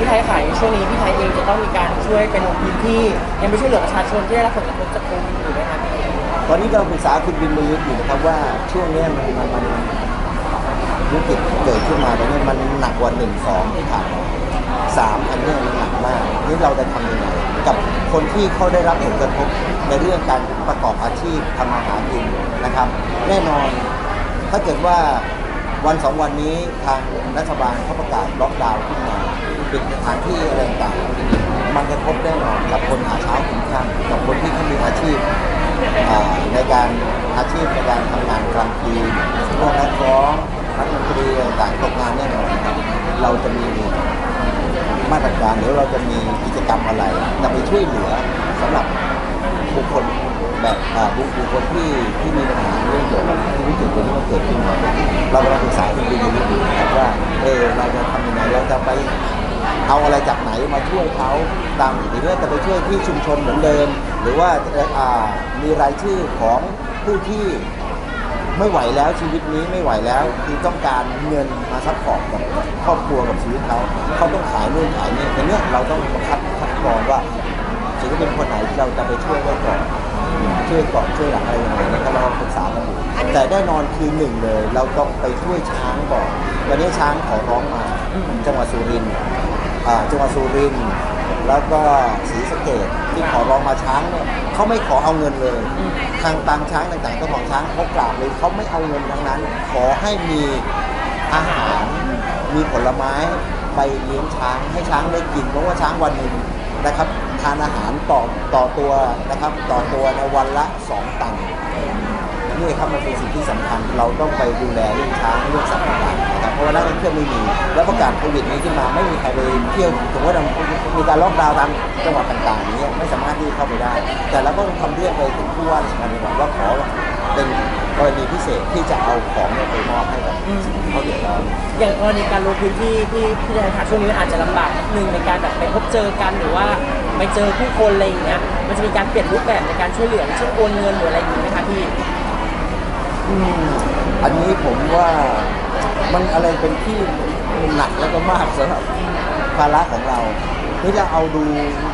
พี่ไทยขายช่วงนี้พี่ไทยเองจะต้องมีการช่วยเป็นลงพื้นที่ยังไปช่วยเหลือประชาชนที่ได้รับผลกระทบจากโควิดอยู่ไหมครับตอนนี้เราปรึกษาคุณบินบรรลืออยู่นะครับว่าช่วงนี้มันมันมันวิกฤตเกิดขึ้นมาตอนนี้มันหนักกว่าหนึ่งสองที่ผ่านมสามอันนี้มันหนักมากนี่เราจะทำยังไงกับคนที่เขาได้รับผลกระทบในเรื่องการประกอบอาชีพทำมาหารกินนะครับ แน่นอนถ้าเกิดว่าวันสองวันนี้ทางรัฐบาลเขาประกาศล็อกดาวน์ขึ้นมา ปิดสถานที่อะไรต่างๆมันกระทบแน่นอนกับคนหาเช้ากินค่ำกับคนที่เขามีอาชีพในการอาชีพในการทำงานกลางคืนพวกนักร้องนักดนตรีต่างๆตกงานแน่นอนครับเราจะมีมาตรการหรือเราจะมีกิจกรรมอะไรจะไปช่วยเหลือสำหรับบุคคลแบบบุคคลที่ที่มีปัญหาเรื่องเกี่ยวกับที่วิกฤตที่มันเกิดขึ้นมาเรากำลังศึกษาคุณดีอยู่นะครับว่าเออเราจะทำยังไงเราจะไป เอาอะไรจากไหนมาช่วยเขาตามหรือว่าจะไปช่วยที่ชุมชนเหมือนเดิม หรือว่าามีรายชื่อของผู้ที่ไม่ไหวแล้วชีวิตนี้ไม่ไหวแล้วคือต้องการเงินมาซัพพอร์ตกับครอบครัวกับชีวิตเขาเขาต้องขายนู่นขายนี่แต่เนี้ยเราต้องคัดคัดกรองว่าศิลปินคนไหนเราจะไปช่วยได้ก่อนช่วยก่อนช่วยหลังอะไรยังไงนะครับเราปรึกษากันอยู่แต่แน่นอนคือหนึ่งเลย เราต้องไปช่วยช้างก่อนวันนี้ช้างขอร้องมาจังหวัดสุรินทร์ จังหวัดสุรินทร์แล้วก็ศรีสะเกดที่ขอร้องมาช้างเนี่ยเขาไม่ขอเอาเงินเลย ทางตางช้างต่างๆเจ้าของช้างเขากราบเลยเขาไม่เอาเงินทั้งนั้น ขอให้มีอาหารมีผลไม้ไปเลี้ยงช้างให้ช้างได้กินเพราะว่าช้างวันหนึ่งนะครับทานอาหารต่อต่อตัวนะครับต่อตัวในวันละสองตัน นี่ครับมันเป็นสิ่งที่สำคัญเราต้องไปดูแลเรื่องช้างเรื่องสัตว์ต่างๆนะครับเพราะว่านักท่องเที่ยวไม่มี แล้วประกาศโควิดนี้ขึ้นมาไม่มีใครไปเที่ยวสมมติว่ามีการล็อกดาวน์ตามจังหวัดต่างๆอย่างเงี้ยไม่สามารถที่จะเข้าไปได้ แต่เราก็ต้องทำเรื่องไปถึงผู้ว่าราชการจังหวัดว่าขอเป็นกรณีพิเศษที่จะเอาของเนี่ยไปมอบให้กับสิ่งที่เขาเดือดร้อนอย่างกรณีการลงพื้นที่ที่พี่ไทยคะช่วงนี้มันอาจจะลำบากนิดนึงในการแบบไปพบเจอกันหรือว่าไปเจอผู้คนอะไรอย่างเงี้ยมันจะมีการเปลี่ยนรูปแบบในการช่วยเหลือเช่นโอนเงินหรืออะไรอย่างงี้ไหมคะพี่ อืมอันนี้ผมว่ามันอะไรเป็นที่หนักแล้วก็มากสำหรับภาระของเราที่จะเอาดู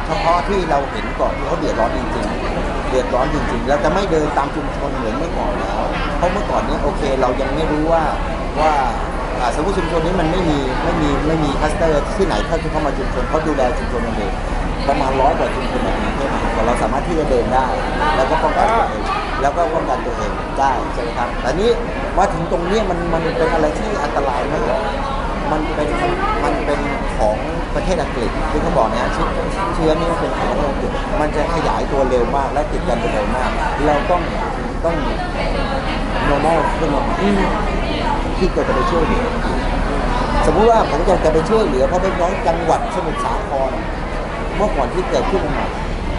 เฉพาะที่เราเห็นก่อนที่เขาเดือดร้อนจริงๆ เดือดร้อนจริงๆ เราจะไม่เดินตามชุมชนเหมือนเมื่อก่อนแล้ว เพราะเมื่อก่อนเนี้โอเค เรายังไม่รู้ว่าว่าอ่าสมมติชุมชนนี้มันไม่มีไม่มีไม่มีคัสเตอร์ที่ไหนถ้าที่เข้ามาชุมชนเขาดูแลชุมชนมันเองประมาณร้อยกว่าชุมชนในกรุงเทพมหานครเราสามารถที่จะเดินได้ แล้วก็ป้องกันตัวเอง แล้วก็ป้องกันตัวเองได้ใช่ไหมครับแต่นี้มาถึงตรงนี้มันมันเป็นอะไรที่อันตรายมากมันเป็นมันเป็นของประเทศอังกฤษที่เขาบอกนะเชื้อเชื้อนี่มันเป็นของประเทศอังกฤษมันจะขยายตัวเร็วมากและติดกันเร็วมาก เราต้องต้อง normal ขึ้นมาที่จะไปช่วยเหลือสมมุติว่าผมอยากจะไปช่วยเหลือเพ่อแม่พี่น้องจังหวัดสมุทรสาครเมื่อก่อนที่เกิดขึ้นใหม่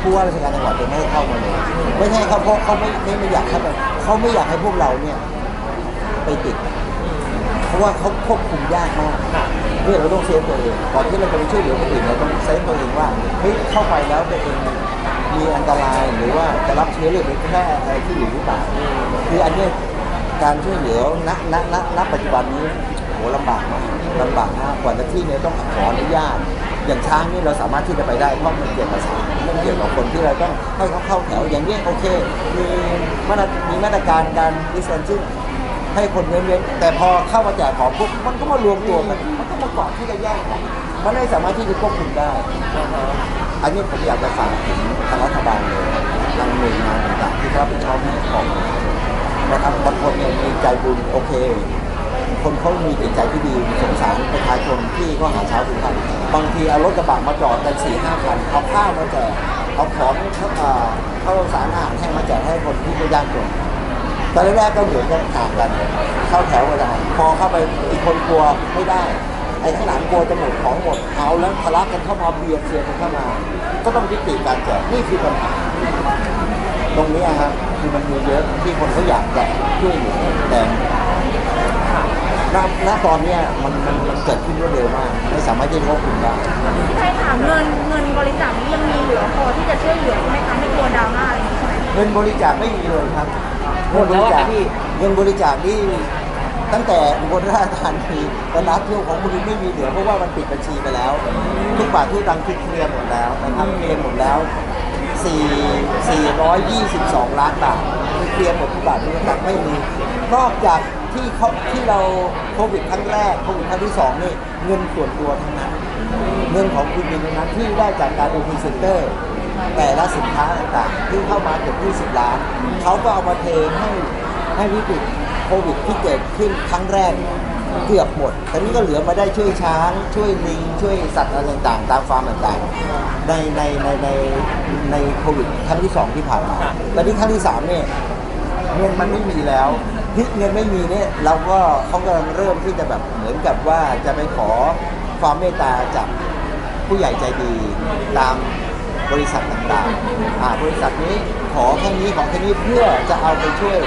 ผู้ว่าราชการจังหวัดจะไม่ให้เข้ามาเลยไม่ให้เขาเพราะเขาไม่ไม่ไม่อยากเข้าไปเขาไม่อยากให้พวกเราเนี่ยไปติด เพราะว่าเขาควบคุมยากมากเนี่ยเราต้องเซฟตัวเองก่อนที่เราจะไปช่วยเหลือคนอื่นเราต้องเซฟตัวเองว่าเฮ้ยเข้าไปแล้วตัวเองมีอันตรายหรือว่าจะรับเชื้อหรือไปแพร่อะไรที่อยู่หรือเปล่าคืออันเนี้ยการช่วยเหลือณณณณปัจจุบันนี้โหลำบากมากลำบากมากกว่าจะที่เนี่ยต้องขออนุญาต อย่างช้างนี่เราสามารถที่จะไปได้เพราะมันเกี่ยวกับสารมันเกี่ยวกับคนที่เราต้องให้เขาเข้าแถวอย่างนี้โอเค มีมาตรมีมาตรการการ distancing ให้คนเว้นๆแต่พอเข้ามาแจกของปุ๊บมันก็มารวมตัวกันมันก็มาเกาะที่จะแย่งกันมันไม่สามารถที่จะควบคุมได้ อันนี้ผมอยากจะฝากถึงทางรัฐบาลเลยทางหน่วยงานต่างๆที่รับผิดชอบเรื่องของนะครับบางคนเนี่ยมีใจบุญโอเค คนเขามีจิตใจที่ดีสงสารประชาชนที่เขาหาเช้ากินค่ำบางทีเอารถกระบะมาจอดกันสี่ห้าคันเอาข้าวมาแจกเอาของเอ่อข้าสารอาหารแห้มาแจกให้คนที่ไม่ยากจนตอนแรกก็เหมือนกันห่างกัน เข้าแถวกันได้พอเข้าไปอีกคนกลัวไม่ได้ไอ้ข้างหลังกลัวจะหมดของหมดเอาแล้วทะลักกันเข้ามาเบียดเสียกันเข้ามา ก็ต้องยุติการแจกนี่คือปัญหาตรงนี้อะครับคือมันมีเยอะที่คนเขาอยากแจะช่วยเหลือแต่ ณณตอนเนี้ยมันมันมันเกิดขึ้นรวดเร็วมาก ไม่สามารถที่จะควบคุมได้ ใช่ค่ะเงินเงินบริจาคนี้ยังมีเหลือพอที่จะช่วยเหลือใช่ไหมคะไม่กลัวดราม่าอะไรอย่างนี้ใช่ไหมเงินบริจาคไม่มีเลยครับหมดแล้วอะครับพี่ เงินบริจาคนี่ตั้งแต่อุบลราชธานีและร้านเที่ยวของคุณไม่มีเหลือเพราะว่ามันปิดบัญชีไปแล้ว ทุกบาททุกตังค์คือเคลียร์หมดแล้วนะครับเคลียร์หมดแล้ว4 422 ล้านบาทคือเคลียร์หมดทุกบาททุกตังค์ไม่มีนอกจาก ที่เขาที่เราโควิดครั้งแรกโควิดครั้งที่สองนี่เงินส่วนตัวทั้งนั้น เงินของคุณบินทั้งนั้นที่ได้จากการเป็นพรีเซนเตอร์ แต่ละสินค้าต่างๆ ที่เข้ามาเกือบ20 ล้าน เขาก็เอามาเทให้ให้วิกฤตโควิดที่เกิดขึ้นครั้งแรกเกือบหมดตอนนี้ก็เหลือมาได้ช่วยช้าง ช่วยลิง ช่วยสัตว์อะไรต่างๆ ตามฟาร์มต่างๆ ในในในในในโควิดครั้งที่สองที่ผ่านมาตอนนี้ครั้งที่สามเนี่ยเงินมันไม่มีแล้ว พิกเงินไม่มีเนี่ยเราก็เขากำลังเริ่มที่จะแบบเหมือนกับว่าจะไปขอความเมตตาจากผู้ใหญ่ใจดีตามบริษัทต่างๆอ่าบริษัทนี้ขอแค่นี้ขอแค่นี้เพื่อจะเอาไปช่วย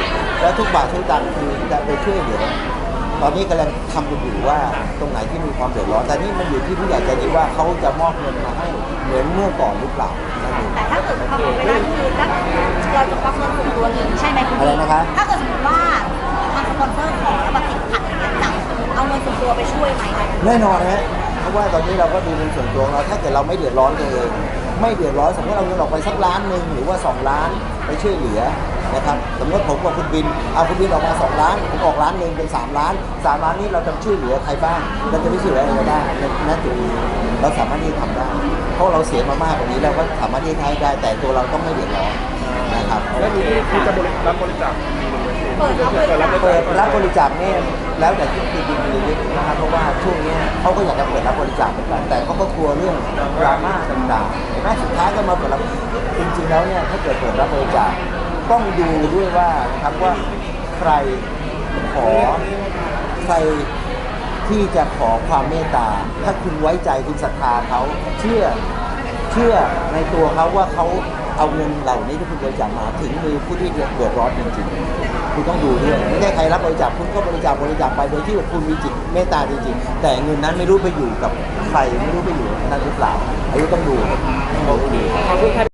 แล้วทุกบาททุกตังค์คือจะไปช่วยเหลือตอนนี้กำลังทำกันอยู่ว่าตรงไหนที่มีความเดือดร้อนแต่นี่มันอยู่ที่ผู้ใหญ่ใจดีว่าเขาจะมอบเงินมาให้เหมือนเมื่อก่อนหรือเปล่านั่นเองแต่ถ้าเกิดความเป็นไปได้คือถ้าเราจะควักเงินส่วนตัวเองใช่ไหมคุณอะไรนะคะถ้าเกิดสมมติว่าทางส ปอนเซอร์ขอแล้วแบบติดขัดอย่างเงี้ยจะเอาเงินส่วนตัวไปช่วยไหมแน่นอนนะฮะเพราะว่าตอนนี้เราก็ดูเป็นส่วนตัวของเราถ้าเกิดเราไม่เดือดร้อนตัวเองไม่เดือดร้อนสมมติเราเงินออกไปสักล้านหนึ่งหรือว่า 2 ล้านไปช่วยเหลือนะครับสมมติผมกับคุณบินเอาคุณบินออกมา 2 ล้านผมออกล้านหนึ่งเป็น 3 ล้าน 3 ล้านนี้เราจะช่วยเหลือใครบ้างเราจะไปช่วยเหลืออะไรได้ในณจุดนี้เราสามารถที่จะทำได้ เพราะเราเสียมามากกว่านี้เราก็สามารถที่จะให้ได้ แต่ตัวเราต้องไม่เดือดร้อนนะครับแล้วมีที่จะบริรับบริจาค เปิดรับบริจาคเปิดรับบริจาคเนี่ยแล้วแต่ที่คุณบินบริจาคนะครับเพราะว่าช่วงเนี้ยเขาก็อยากจะเปิดรับบริจาคเหมือนกันแต่เขาก็กลัวเรื่องดราม่าต่างๆเห็นไหมสุดท้ายก็มาเปิดรับจริงๆแล้วเนี่ยถ้าเกิดเปิดรับบริจาคต้องดูด้วยว่านะครับว่าใครขอใครที่จะขอความเมตตา ถ้าคุณไว้ใจคุณศรัทธาเขาเชื่อเชื่อในตัวเขาว่าเขา เอาเงินเหล่านี้ที่คุณบริจาคมาถึงมือผู้ที่เดือดร้อนจริงๆคุณต้องดูด้วยไม่ใช่ใครรับบริจาคคุณก็บริจาคบริจาคไปโดยที่คุณมีจิตเมตตาจริงๆแต่เงินนั้นไม่รู้ไปอยู่กับใครไม่รู้ไปอยู่นั้นหรือเปล่าอันนี้ต้องดูโอเคขอบคุณค่ะ